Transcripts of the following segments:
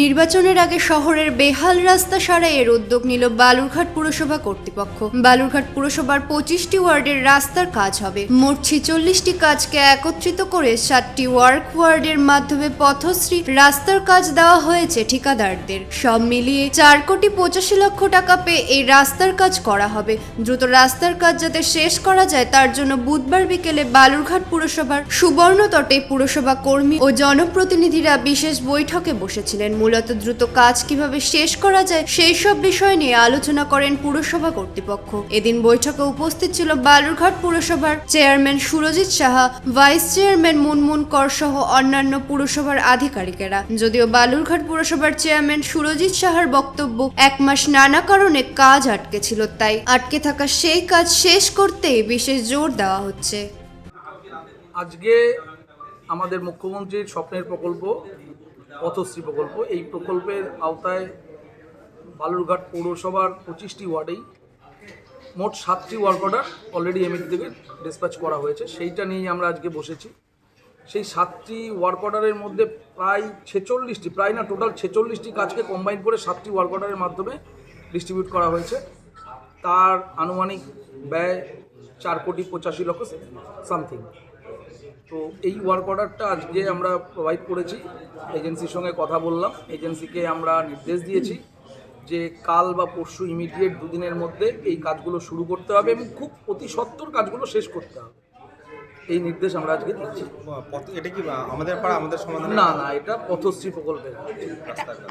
নির্বাচনের আগে শহরের বেহাল রাস্তা সারাইয়ের উদ্যোগ নিল বালুরঘাট পুরসভা কর্তৃপক্ষ। বালুরঘাট পুরসভার পঁচিশটি ওয়ার্ডের রাস্তার কাজ হবে। মোট ছেচল্লিশটি কাজকে একত্রিত করে সাতটি ওয়ার্ক ওয়ার্ডের মাধ্যমে পথশ্রী রাস্তার কাজ দেওয়া হয়েছে ঠিকাদারদের। সব মিলিয়ে চার কোটি পঁচাশি লক্ষ টাকা পেয়ে এই রাস্তার কাজ করা হবে। দ্রুত রাস্তার কাজ যাতে শেষ করা যায়, তার জন্য বুধবার বিকেলে বালুরঘাট পুরসভার সুবর্ণতটে পুরসভা কর্মী ও জনপ্রতিনিধিরা বিশেষ বৈঠকে বসেছিলেন। মূলত দ্রুত কাজ কীভাবে শেষ করা যায়, সেই সব বিষয় নিয়ে আলোচনা করেন পুরসভা কর্তৃপক্ষ। এদিন বৈঠকে উপস্থিত ছিল বালুরঘাট পুরসভার chairman Surajit Saha, vice chairman Munmun Kar সহ অন্যান্য পুরসভার আধিকারিকেরা। যদিও বালুরঘাট পুরসভার চেয়ারম্যান সুরজিৎ সাহার বক্তব্য, এক মাস নানা কারণে কাজ আটকে ছিল, তাই আটকে থাকা সেই কাজ শেষ করতেই বিশেষ জোর দেওয়া হচ্ছে। আজকে আমাদের মুখ্যমন্ত্রীর স্বপ্নের প্রকল্প পথশ্রী প্রকল্প। এই প্রকল্পের আওতায় বালুরঘাট পৌরসভার পঁচিশটি ওয়ার্ডেই মোট সাতটি ওয়ার্ক অর্ডার অলরেডি এমএড থেকে ডিসপ্যাচ করা হয়েছে। সেইটা নিয়েই আমরা আজকে বসেছি। সেই সাতটি ওয়ার্ক অর্ডারের মধ্যে প্রায় ছেচল্লিশটি, প্রায় না টোটাল ছেচল্লিশটি কাজকে কম্বাইন করে সাতটি ওয়ার্ক অর্ডারের মাধ্যমে ডিস্ট্রিবিউট করা হয়েছে। তার আনুমানিক ব্যয় চার কোটি পঁচাশি লক্ষ সামথিং তো এই ওয়ার্ক অর্ডারটা আজকে আমরা প্রোভাইড করেছি। এজেন্সির সঙ্গে কথা বললাম। এজেন্সিকে আমরা নির্দেশ দিয়েছি যে কাল বা পরশু ইমিডিয়েট দুদিনের মধ্যে এই কাজগুলো শুরু করতে হবে এবং খুব অতি সত্বর কাজগুলো শেষ করতে হবে। এই নির্দেশ আমরা আজকে দিচ্ছি। এটা কি আমাদের পাড়া আমাদের সমাধান? না না এটা পথশ্রী প্রকল্পের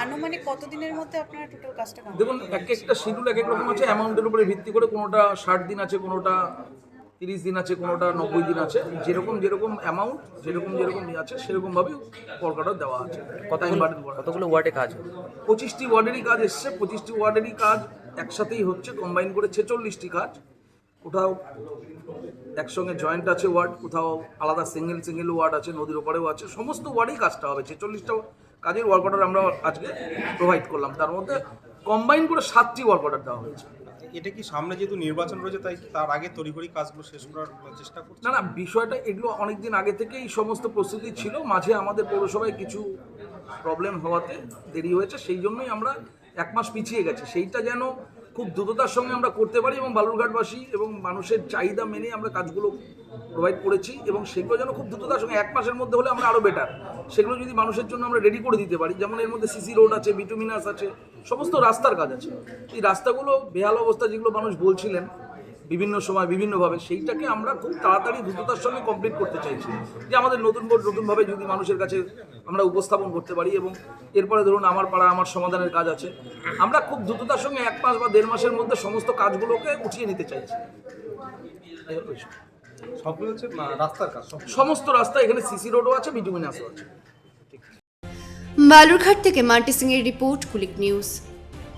আনুমানিক কতদিনের মধ্যে আপনারা টোটাল কাজটা দেখুন এক একটা শিডিউল এক এক রকম আছে অ্যামাউন্টের উপরে ভিত্তি করে কোনোটা ষাট দিন আছে কোনোটা তিরিশ দিন আছে কোনোটা নব্বই দিন আছে যেরকম যেরকম অ্যামাউন্ট যেরকম যেরকম ইয়ে আছে সেরকমভাবেই কলকাতা দেওয়া আছে। কতগুলো কতগুলো ওয়ার্ডে কাজ? পঁচিশটি ওয়ার্ডেরই কাজ এসছে পঁচিশটি ওয়ার্ডেরই কাজ একসাথেই হচ্ছে কম্বাইন করে ছেচল্লিশটি কাজ। কোথাও একসঙ্গে জয়েন্ট আছে ওয়ার্ড কোথাও আলাদা সিঙ্গেল সিঙ্গেল ওয়ার্ড আছে নদীর ওপারেও আছে সমস্ত ওয়ার্ডেই কাজটা হবে। ছেচল্লিশটা কাজের ওয়ার্ক অর্ডার আমরা আজকে প্রোভাইড করলাম। তার মধ্যে কম্বাইন করে সাতটি ওয়ার্ক অর্ডার দেওয়া হয়েছে। এটা কি সামনে যেহেতু নির্বাচন রয়েছে, তাই তার আগে তড়িঘড়ি কাজগুলো শেষ করার চেষ্টা করছে? না না, বিষয়টা এগুলো অনেকদিন আগে থেকে এই সমস্ত প্রস্তুতি ছিল। মাঝে আমাদের পৌরসভায় কিছু প্রবলেম হওয়াতে দেরি হয়েছে, সেই জন্যই আমরা এক মাস পিছিয়ে গেছে। সেইটা যেন খুব দ্রুততার সঙ্গে আমরা করতে পারি এবং বালুরঘাটবাসী এবং মানুষের চাহিদা মেনে আমরা কাজগুলো প্রোভাইড করেছি এবং সেগুলো যেন খুব দ্রুততার সঙ্গে, এক মাসের মধ্যে হলে আমরা আরও বেটার সেগুলো যদি মানুষের জন্য আমরা রেডি করে দিতে পারি, যেমন এর মধ্যে সিসি রোড আছে বিটুমিনাস আছে, সমস্ত রাস্তার কাজ আছে। এই রাস্তাগুলো বেহাল অবস্থা যেগুলো মানুষ বলছিলেন বিভিন্ন সময় বিভিন্নভাবে সেইটাকে আমরা খুব তাড়াতাড়ি দ্রুততার সঙ্গে কমপ্লিট করতে চাইছি। যে আমাদের নতুন বোর্ড নতুনভাবে যদি মানুষের কাছে আমরা উপস্থাপন করতে পারি এবং এরপরে ধরুন আমার পাড়া আমার সমাধানের কাজ আছে আমরা খুব দ্রুততার সঙ্গে এক মাস বা দেড় মাসের মধ্যে সমস্ত কাজগুলোকে উঠিয়ে নিতে চাইছি। সমস্ত রাস্তা এখানে সিসি রোডও আছে বিটুমিনাসও আছে। বালুরঘাট থেকে মাল্টি সিং এর রিপোর্ট কুলিক নিউজ।